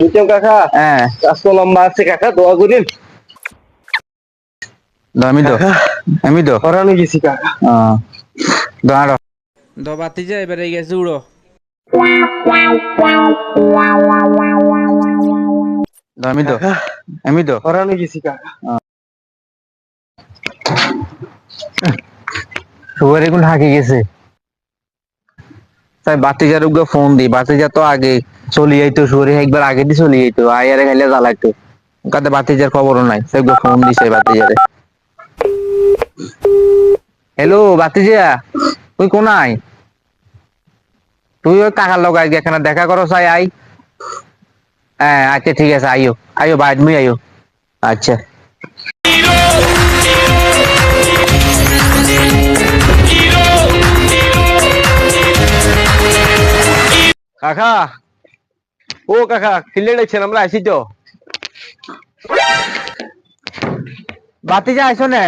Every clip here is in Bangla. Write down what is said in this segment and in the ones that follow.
বুঝছেন কাকা? হ্যাঁ। রাস্তা লম্বা আছে কাকা দোয়া করিন আমি তো আমি তো হরানো গেছি কাকা। দাঁড়ো দ বাতি যা এবারে গেছে উড়ো। আমি তো আমি তো হরানো গেছি কাকা। সুগার এখন হাঁকে গেছে। তাই বাতিজার উগে ফোন দি। বাতিজা তো আগে চলে যাইতো সুগারে একবার আগে দিয়ে চলে যাইতো আয়ারে খাইলে জ্বালাইতো কাতে বাতিজার খবরও নাই, সে ফোন দিছে বাতিজারে। হ্যালো বাতিজা তুই কোনায়? তুই ওই কাকার লগ আজকে এখানে দেখা করো চাই আই হ্যাঁ আচ্ছা ঠিক আছে, আইও আইও, বাইর, মুই আইও। আচ্ছা। কাকা ও কাকা ফিল্ডে দেখছেন আমরা আসি তো। বাতিজা আইসো না?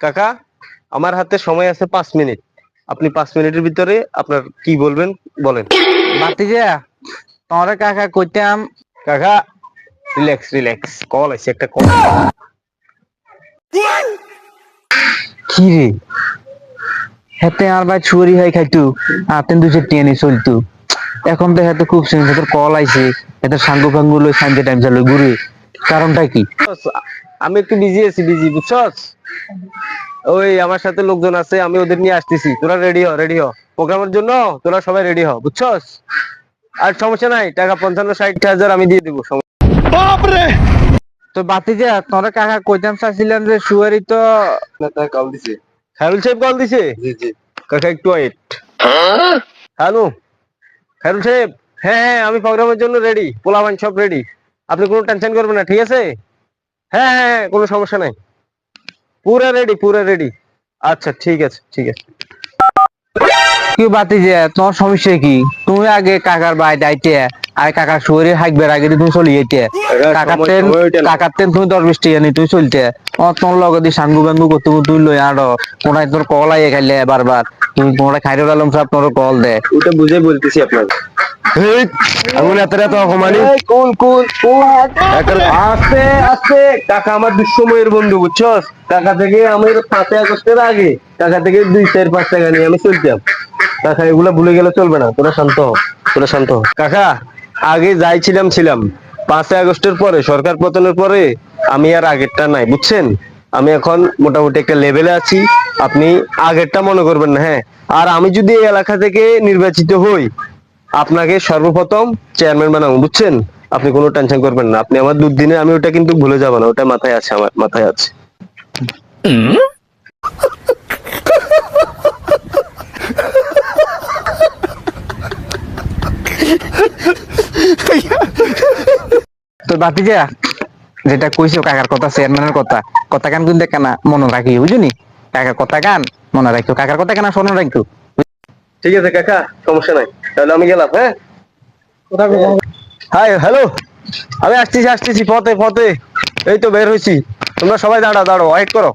কাকা। আমার হাতে সময় আছে পাঁচ মিনিট। আপনি পাঁচ মিনিটের ভিতরে আপনার কি বলবেন বলেন। বাতিজা তোমার কাকা কইতাম কাকা রিল্যাক্স রিল্যাক্স কল আছে একটা কল কি রে? হেতে আর ভাই চুরি হয় খাইতু আতেন দুছে টেনে চলতু। এখন তো হেতে খুব সিনছে তোর কল আইছে হেতে সাঙ্গু ফাঙ্গু লই সানজে টাইম চালু ঘুরে কারণটা কি? আমি একটু বিজি আছি বিজি বুঝছস? ওই আমার সাথে লোকজন আছে আমি ওদের নিয়ে আসতেছি। তোরা রেডি হ রেডি হ। প্রোগ্রামের জন্য তোরা সবাই রেডি হ বুঝছস? আর সমস্যা নাই টাকা পঞ্চান্ন ষাট হাজার আমি দিয়ে দেবো সমস্যা তো বাতি বাতিজা তোর কাকা কইতাম চাইছিলেন যে সুয়ারি তো কল দিছে। খায়রুল সাহেব কল দিছে? জি জি। কাকা একটু ওয়েট হ্যালো খায়রুল সাহেব হ্যাঁ হ্যাঁ আমি প্রোগ্রামের জন্য রেডি পোলাবান সব রেডি আপনি কোনো টেনশন করবেন না ঠিক আছে? হ্যাঁ হ্যাঁ হ্যাঁ কোনো সমস্যা নাই। পুরা রেডি পুরা রেডি আচ্ছা ঠিক আছে ঠিক আছে। কি বাতিজা তোমার সমস্যা কি? তুমি আগে কাকার বাই দাইতে আর কাকার সুয়ারি হাইকবার আগে তুমি চলে যেতে কাকাতেন। কাকাতেন তুমি দশ বিশ টাকা নি তুই চলতে। তোর লগে দি সাঙ্গু বাঙ্গু করতে তুই লই আড়ো। কোনায় তোর কল আইয়ে খাইলে বারবার। তুমি কোনায় খাইরুল আলম সাহেব কল দে। ওটা বুঝে বলতেছি আপনার আঙুল এত এত অপমানি। কোন কোন আস্তে আস্তে কাকা আমার দুঃসময়ের বন্ধু বুঝছস? কাকা থেকে আমার পাঁচই আগস্টের আগে কাকা থেকে দুই চার পাঁচ টাকা নিয়ে আমি চলতাম কাকা এগুলা ভুলে গেলে চলবে না। তোরা শান্ত হ তোরা শান্ত হ। কাকা আগে যাই ছিলাম। ছিলাম পাঁচই আগস্টের পরে সরকার পতনের পরে আমি আর আগেরটা নাই বুঝছেন? আমি এখন মোটামুটি একটা লেভেলে আছি। আপনি আগেরটা মনে করবেন না হ্যাঁ। আর আমি যদি এই এলাকা থেকে নির্বাচিত হই আপনাকে সর্বপ্রথম চেয়ারম্যান বানাবো বুঝছেন? আপনি কোনো টেনশন করবেন না। আপনি আমার দুদিনে আমি ওটা কিন্তু ভুলে যাব না ওটা মাথায় আছে আমার মাথায় আছে। তোর বাতিজা যেটা কইছো কাকার কথা চেয়ারম্যানের কথা কথা কান কিন্তু কেনা মনে রাখি বুঝলি কাকার কথা কান মনে রাখিও কাকার কথা কেনা শোনো রাখিও ঠিক আছে কাকা সমস্যা নাই। তাহলে আমি গেলাম হ্যাঁ? Hi hello? আমি আসতেছি আসতেছি পথে পথে। এই তো বের হয়েছি তোমরা সবাই দাঁড়া দাঁড়ো ওয়েট করো।